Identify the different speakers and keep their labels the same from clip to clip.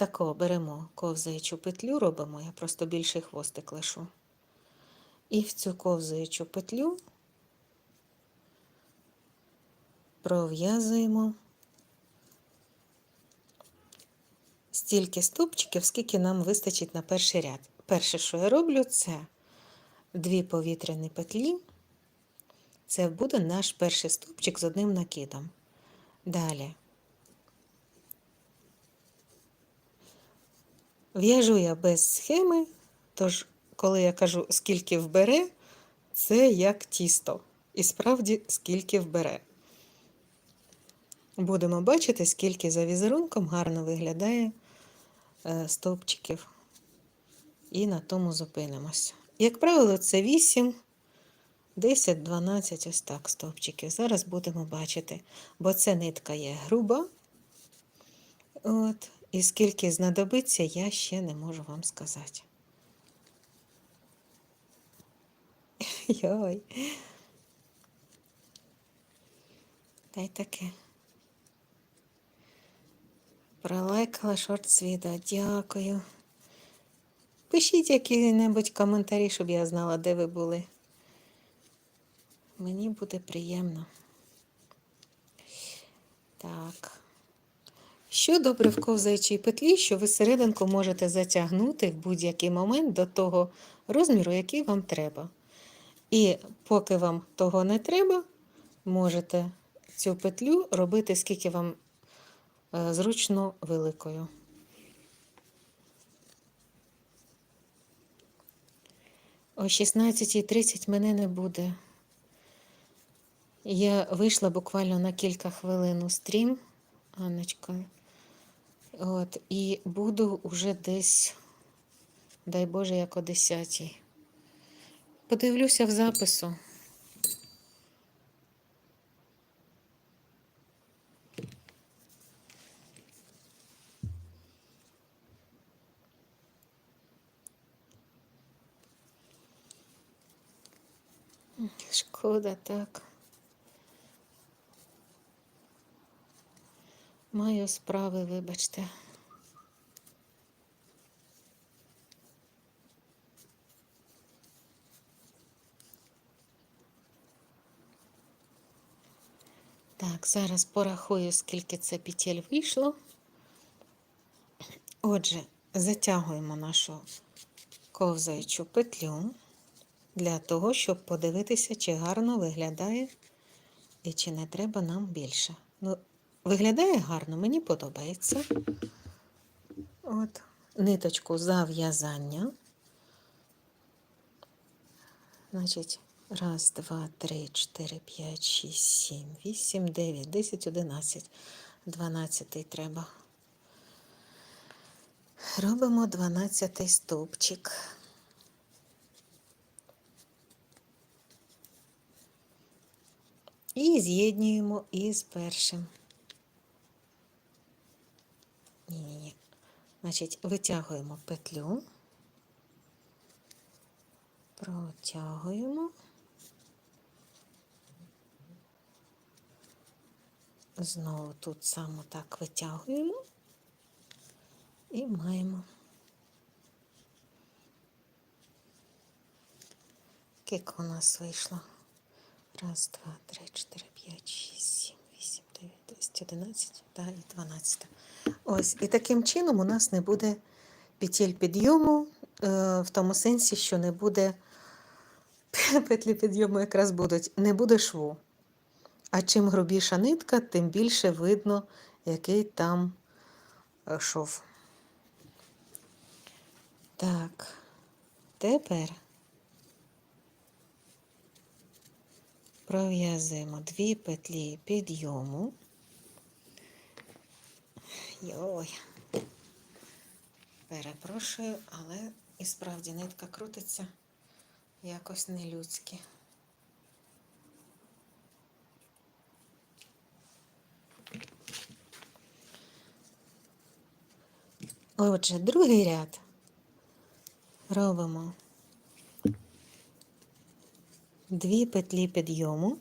Speaker 1: тако беремо ковзаючу петлю, робимо, я просто більший хвостик лишу. І в цю ковзаючу петлю пров'язуємо стільки стовпчиків, скільки нам вистачить на перший ряд. Перше, що я роблю, це дві повітряні петлі. Це буде наш перший стовпчик з одним накидом. Далі. В'яжу я без схеми, тож, коли я кажу, скільки вбере, це як тісто. І справді, скільки вбере. Будемо бачити, скільки за візерунком гарно виглядає е, стовпчиків. І на тому зупинимося. Як правило, це 8, 10, 12, ось так стовпчиків. Зараз будемо бачити, бо ця нитка є груба. От, і скільки знадобиться, я ще не можу вам сказати. Йой. Та й таке. Пролайкала шорт відео. Дякую. Пишіть які-небудь коментарі, щоб я знала, де ви були. Мені буде приємно. Так. Що добре в ковзаючій петлі, що ви серединку можете затягнути в будь-який момент до того розміру, який вам треба. І поки вам того не треба, можете цю петлю робити, скільки вам е, зручно великою. О 16.30 мене не буде. Я вийшла буквально на кілька хвилин у стрім, Анночка. От, і буду уже десь, дай Боже, як о 10. Подивлюся в запису. Шкода, так. Маю справи, вибачте. Так, зараз порахую, скільки це петель вийшло. Отже, затягуємо нашу ковзаючу петлю для того, щоб подивитися, чи гарно виглядає і чи не треба нам більше. Ну, Виглядає гарно, мені подобається. От, Ниточку зав'язання. Значить, раз, два, три, чотири, п'ять, шість, сім, вісім, дев'ять, десять, одинадцять. Дванадцятий треба. Робимо дванадцятий стовпчик. І з'єднуємо із першим. Значить, витягуємо петлю, протягуємо, знову тут само так витягуємо і маємо. Скільки у нас вийшло? Раз, два, три, чотири, п'ять, шість, сім, вісім, дев'ять, десять, одинадцять та і дванадцята. Ось, і таким чином у нас не буде петель підйому, е, в тому сенсі, що не буде петлі підйому якраз будуть, не буде шву. А чим грубіша нитка, тим більше видно, який там е, шов. Так, тепер пров'язуємо дві петлі підйому. Йой. Перепрошую, але і справді нитка крутиться якось нелюдськи. Отже, другий ряд робимо дві петлі підйому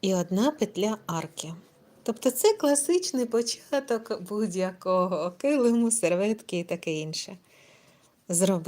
Speaker 1: і одна петля арки. Тобто це класичний початок будь-якого килиму, серветки і таке інше. Зроби.